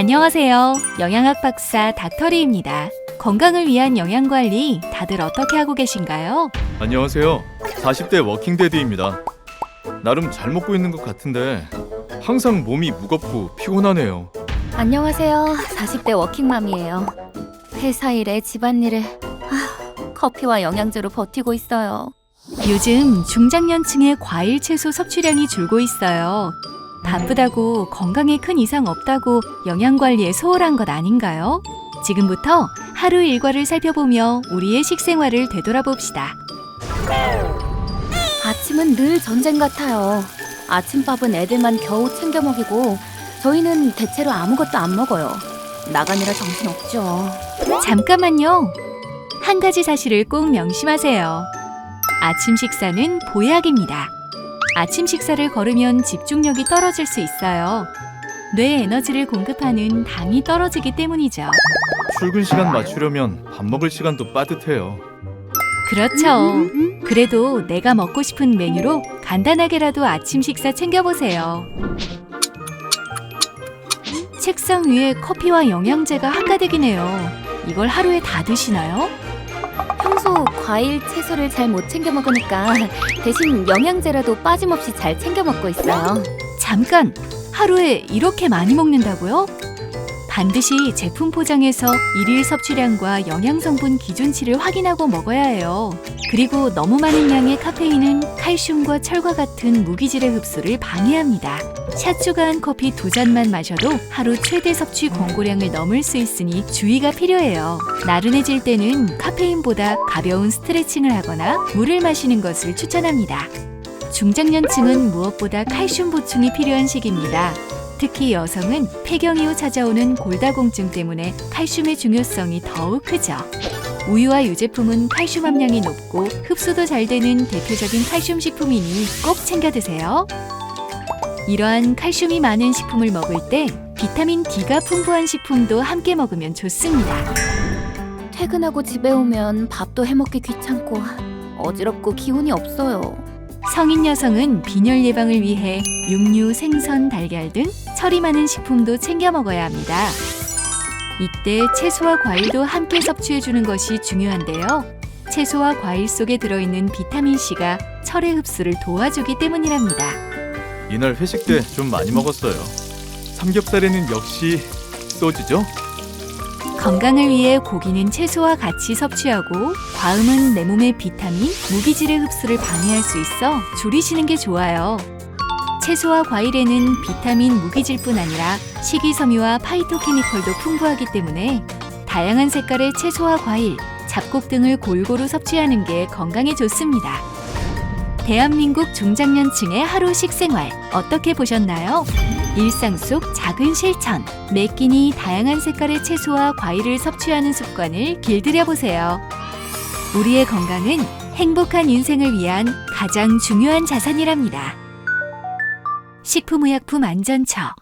안녕하세요. 영양학 박사 닥터리입니다. 건강을 위한 영양 관리 다들 어떻게 하고 계신가요? 안녕하세요. 40대 워킹데드입니다. 나름 잘 먹고 있는 것 같은데 항상 몸이 무겁고 피곤하네요. 안녕하세요. 40대 워킹맘이에요. 회사 일에 집안일에 아, 커피와 영양제로 버티고 있어요. 요즘 중장년층의 과일 채소 섭취량이 줄고 있어요. 바쁘다고 건강에 큰 이상 없다고 영양 관리에 소홀한 것 아닌가요? 지금부터 하루 일과를 살펴보며 우리의 식생활을 되돌아봅시다. 아침은 늘 전쟁 같아요. 아침밥은 애들만 겨우 챙겨 먹이고 저희는 대체로 아무것도 안 먹어요. 나가느라 정신 없죠. 잠깐만요. 한 가지 사실을 꼭 명심하세요. 아침 식사는 보약입니다. 아침 식사를 거르면 집중력이 떨어질 수 있어요. 뇌 에너지를 공급하는 당이 떨어지기 때문이죠. 출근 시간 맞추려면 밥 먹을 시간도 빠듯해요. 그렇죠. 그래도 내가 먹고 싶은 메뉴로 간단하게라도 아침 식사 챙겨보세요. 책상 위에 커피와 영양제가 한가득이네요. 이걸 하루에 다 드시나요? 평소 과일, 채소를 잘 못 챙겨 먹으니까 대신 영양제라도 빠짐없이 잘 챙겨 먹고 있어요. 잠깐! 하루에 이렇게 많이 먹는다고요? 반드시 제품 포장에서 일일 섭취량과 영양성분 기준치를 확인하고 먹어야 해요. 그리고 너무 많은 양의 카페인은 칼슘과 철과 같은 무기질의 흡수를 방해합니다. 샷 추가한 커피 두 잔만 마셔도 하루 최대 섭취 권고량을 넘을 수 있으니 주의가 필요해요. 나른해질 때는 카페인보다 가벼운 스트레칭을 하거나 물을 마시는 것을 추천합니다. 중장년층은 무엇보다 칼슘 보충이 필요한 시기입니다. 특히 여성은 폐경 이후 찾아오는 골다공증 때문에 칼슘의 중요성이 더욱 크죠. 우유와 유제품은 칼슘 함량이 높고 흡수도 잘 되는 대표적인 칼슘 식품이니 꼭 챙겨 드세요. 이러한 칼슘이 많은 식품을 먹을 때 비타민 D가 풍부한 식품도 함께 먹으면 좋습니다. 퇴근하고 집에 오면 밥도 해먹기 귀찮고 어지럽고 기운이 없어요. 성인 여성은 빈혈 예방을 위해 육류, 생선, 달걀 등 철이 많은 식품도 챙겨 먹어야 합니다. 이때 채소와 과일도 함께 섭취해 주는 것이 중요한데요. 채소와 과일 속에 들어있는 비타민 C가 철의 흡수를 도와주기 때문이랍니다. 이날 회식 때 좀 많이 먹었어요. 삼겹살에는 역시 소주죠? 건강을 위해 고기는 채소와 같이 섭취하고 과음은 내 몸의 비타민, 무기질의 흡수를 방해할 수 있어 줄이시는 게 좋아요. 채소와 과일에는 비타민, 무기질뿐 아니라 식이섬유와 파이토케미컬도 풍부하기 때문에 다양한 색깔의 채소와 과일, 잡곡 등을 골고루 섭취하는 게 건강에 좋습니다. 대한민국 중장년층의 하루 식생활 어떻게 보셨나요? 일상 속 작은 실천, 매 끼니 다양한 색깔의 채소와 과일을 섭취하는 습관을 길들여 보세요. 우리의 건강은 행복한 인생을 위한 가장 중요한 자산이랍니다. 식품의약품 안전처